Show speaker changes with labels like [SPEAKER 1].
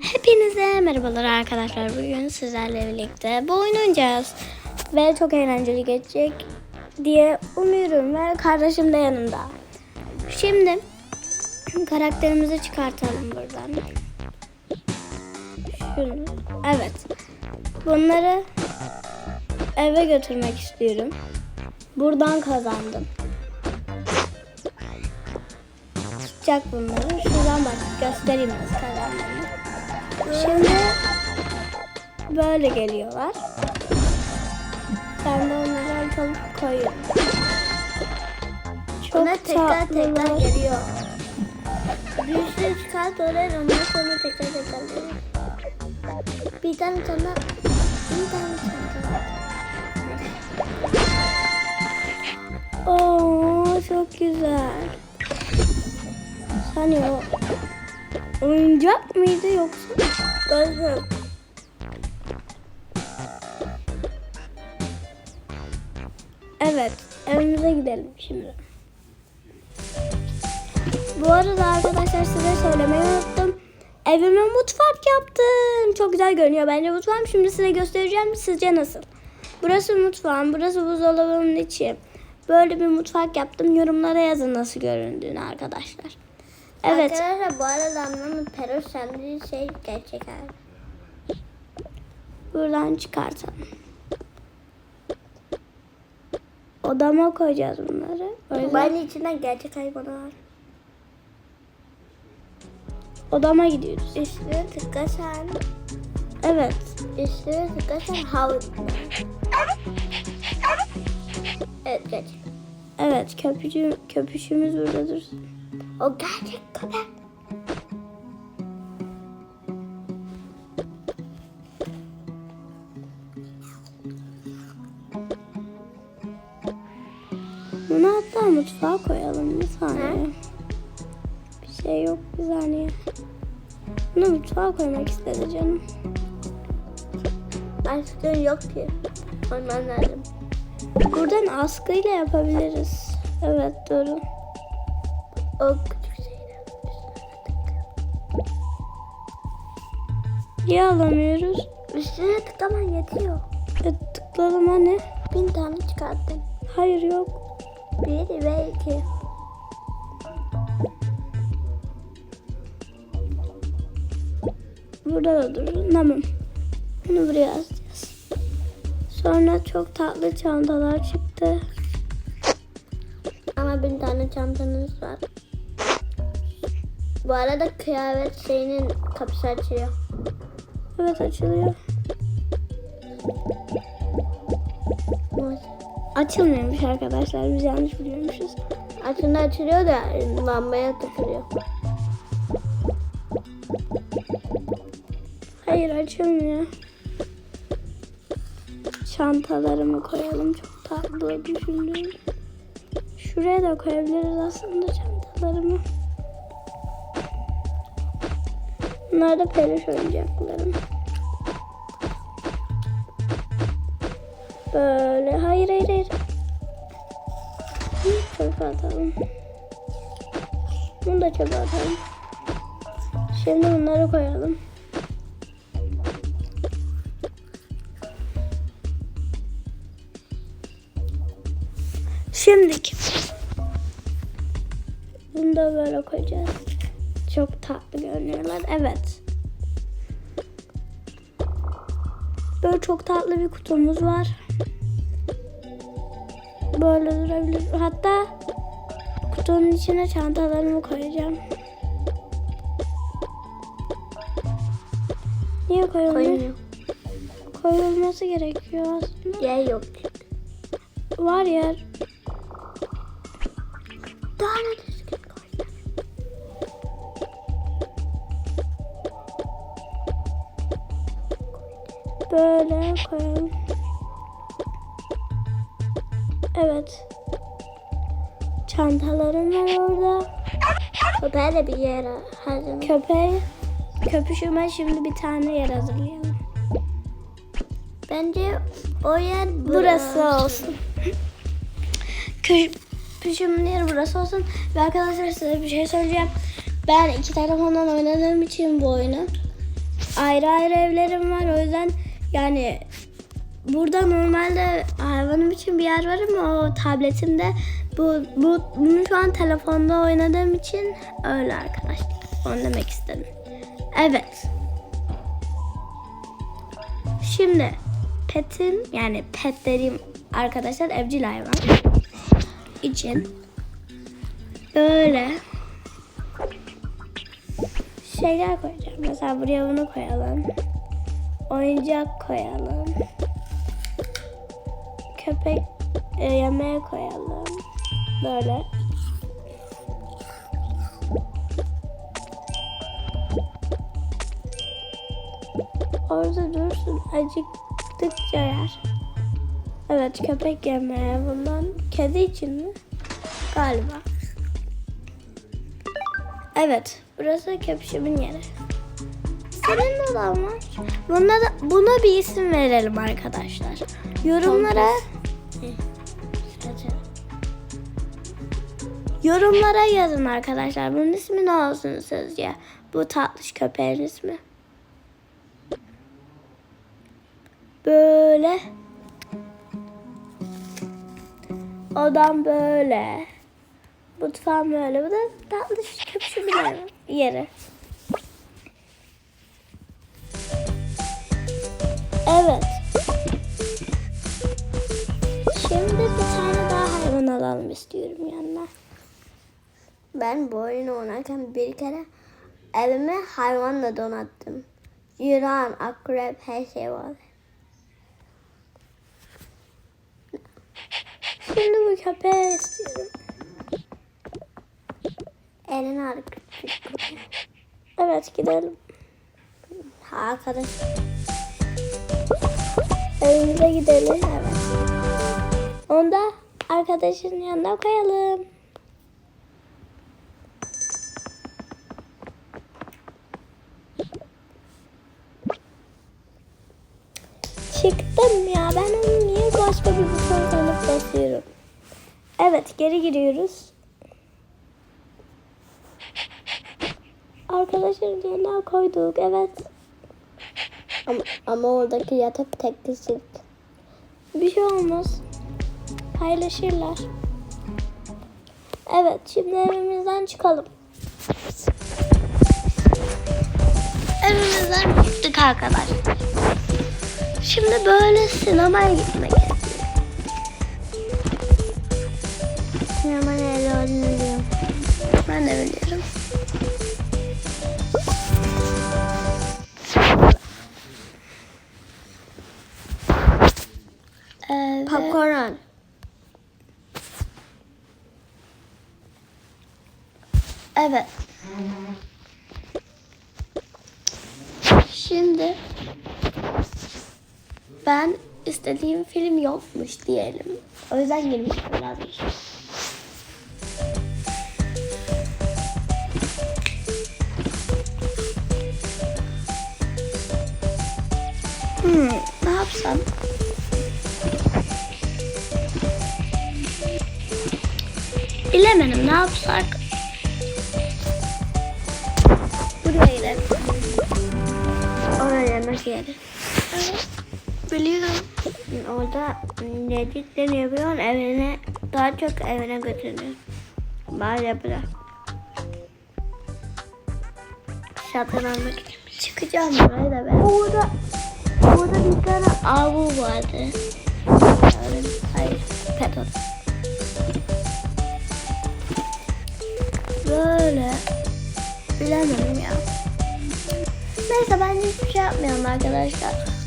[SPEAKER 1] Hepinize merhabalar arkadaşlar. Bugün sizlerle birlikte bu oyunu oynayacağız. Ve çok eğlenceli geçecek diye umuyorum. Ve kardeşim de yanımda. Şimdi karakterimizi çıkartalım buradan. Şunu. Evet. Bunları eve götürmek istiyorum. Buradan kazandım. Tutacak bunları. Şuradan bak göstereyim nasıl kazandığımı. Şimdi böyle geliyorlar. Ben de onları alıp koyuyorum. Çok
[SPEAKER 2] Buna tekrar tekrar geliyor. Bir sürü çıkart oraya ondan sonra tekrar tekrar geliyor. Bir tane çanta, bir tane çanta.
[SPEAKER 1] Oo çok güzel. Hani o oyuncak mıydı yoksa?
[SPEAKER 2] Gözüm.
[SPEAKER 1] Evet, evimize gidelim şimdi. Bu arada arkadaşlar size söylemeyi unuttum. Evime mutfak yaptım. Çok güzel görünüyor bence mutfağım. Şimdi size göstereceğim. Sizce nasıl? Burası mutfağım, burası buzdolabının içi. Böyle bir mutfak yaptım. Yorumlara yazın nasıl göründüğünü arkadaşlar. Evet.
[SPEAKER 2] Arkadaşlar bu arada anlamı peruş sandığı şey gerçek abi.
[SPEAKER 1] Buradan çıkartalım. Odama koyacağız bunları. O yüzden
[SPEAKER 2] Ben içinden gerçek hayvanı var.
[SPEAKER 1] odama gidiyoruz.
[SPEAKER 2] Üstüne tıklasan,
[SPEAKER 1] Evet.
[SPEAKER 2] üstüne tıklasan havut. Evet gerçek.
[SPEAKER 1] Evet köpücü, köpüşümüz burada dursun.
[SPEAKER 2] O gerçek köpek.
[SPEAKER 1] Bunu hatta mutfağa koyalım bir saniye.
[SPEAKER 2] Ne?
[SPEAKER 1] Bir şey yok bir saniye. Bunu mutfağa koymak istedi canım.
[SPEAKER 2] Artık yok ki. Koymam lazım.
[SPEAKER 1] Buradan askıyla yapabiliriz. Evet durun.
[SPEAKER 2] O küçük şeyden.
[SPEAKER 1] Niye alamıyoruz?
[SPEAKER 2] Üstüne tıklaman yetiyor.
[SPEAKER 1] E, tıkladım hani.
[SPEAKER 2] Bin tane çıkarttım.
[SPEAKER 1] Hayır yok.
[SPEAKER 2] Bir ve iki.
[SPEAKER 1] Burada da durun. Tamam. Bunu buraya yazacağız. Sonra çok tatlı çantalar çıktı.
[SPEAKER 2] Ama bin tane çantanız var. Bu arada kıyafet şeyinin kapısı açıyor.
[SPEAKER 1] Evet açılıyor. Açılmıyormuş arkadaşlar. Biz yanlış biliyormuşuz.
[SPEAKER 2] Aslında açılıyor da lambaya takılıyor.
[SPEAKER 1] Hayır açılmıyor. Çantalarımı koyalım. Çok tatlı düşündüm. Şuraya da koyabiliriz aslında çantalarımı. Bunlar da peluş oyuncaklarım. Böyle. Hayır hayır hayır. Çöpe atalım. Bunu da çöpe atalım. Şimdi bunları koyalım. Şimdiki. Bunu da böyle koyacağız. Çok tatlı görünüyorlar. Evet. Böyle çok tatlı bir kutumuz var. Böyle durabilir. Hatta kutunun içine çantalarımı koyacağım. Niye koyulmuyor?
[SPEAKER 2] Koymuyor.
[SPEAKER 1] Koyulması gerekiyor aslında.
[SPEAKER 2] Yer yok.
[SPEAKER 1] Var yer.
[SPEAKER 2] Daha ne
[SPEAKER 1] Böyle koyalım. Evet. Çantalarım var orada.
[SPEAKER 2] Köpeğe de bir yer hazır.
[SPEAKER 1] Köpeği, köpüşüme şimdi bir tane yer hazırlayalım.
[SPEAKER 2] Bence o yer
[SPEAKER 1] Burası olsun. Köpüşümün yeri burası olsun. Ve arkadaşlar size bir şey söyleyeceğim. Ben iki telefondan oynadığım için bu oyunu ayrı ayrı evlerim var. O yüzden yani burada normalde hayvanım için bir yer var ama o tabletimde bu, bu bunu şu an telefonda oynadığım için öyle arkadaşlar. Onu demek istedim. Evet. Şimdi petim yani pet dediğim arkadaşlar evcil hayvan için böyle şeyler koyacağım. Mesela buraya bunu koyalım. Oyuncak koyalım. Köpek e, yemeğe koyalım. Böyle. Orada dursun. Acıktıkça yer. Evet köpek yemeğe bundan. Kedi için mi? Galiba. Evet. Burası köpüşümün yeri. Senin odan var. Buna, da, buna bir isim verelim arkadaşlar. Yorumlara yorumlara yazın arkadaşlar. Bunun ismi ne olsun sizce? Bu tatlış köpeğin ismi. Böyle. Odam böyle. Mutfağım böyle. Bu da tatlış köpüşümün yeri. Evet. Şimdi bir tane daha hayvan alalım istiyorum yanına.
[SPEAKER 2] Ben bu oyunu oynarken bir kere evimi hayvanla donattım. Yılan, akrep her şey var.
[SPEAKER 1] Şimdi bu köpeği istiyorum.
[SPEAKER 2] Elini al.
[SPEAKER 1] Evet gidelim.
[SPEAKER 2] Arkadaş.
[SPEAKER 1] Evimize gidelim. Evet. Onu da arkadaşın yanına koyalım. Çıktım ya. Ben onu niye başka bir buton sanıp basıyorum? Evet geri giriyoruz. Arkadaşın yanına koyduk. Evet.
[SPEAKER 2] Ama, ama oradaki yatak tek kişilik.
[SPEAKER 1] Bir şey olmaz. Paylaşırlar. Evet, şimdi evimizden çıkalım. Evimizden çıktık arkadaşlar. Şimdi böyle sinemaya gitmek.
[SPEAKER 2] Sinema nerede olduğunu biliyorum.
[SPEAKER 1] Ben de biliyorum.
[SPEAKER 2] Popcorn.
[SPEAKER 1] Evet. Şimdi ben istediğim film yokmuş diyelim. O yüzden girmiştim vazgeçtim. Hmm, ne yapsam? Bilemedim ne yapsak? Buraya gidelim.
[SPEAKER 2] Oraya yemek yeri.
[SPEAKER 1] Evet. Biliyorum.
[SPEAKER 2] Orada yediklerini yapıyorsun evine daha çok evine götürüyorsun. Böyle bırak. Satın almak için.
[SPEAKER 1] Çıkacağım buraya da ben.
[SPEAKER 2] Orada, orada bir tane avu vardı.
[SPEAKER 1] Hayır. Pet Böyle. Bilemedim ya. Neyse bence hiçbir şey yapmayalım arkadaşlar.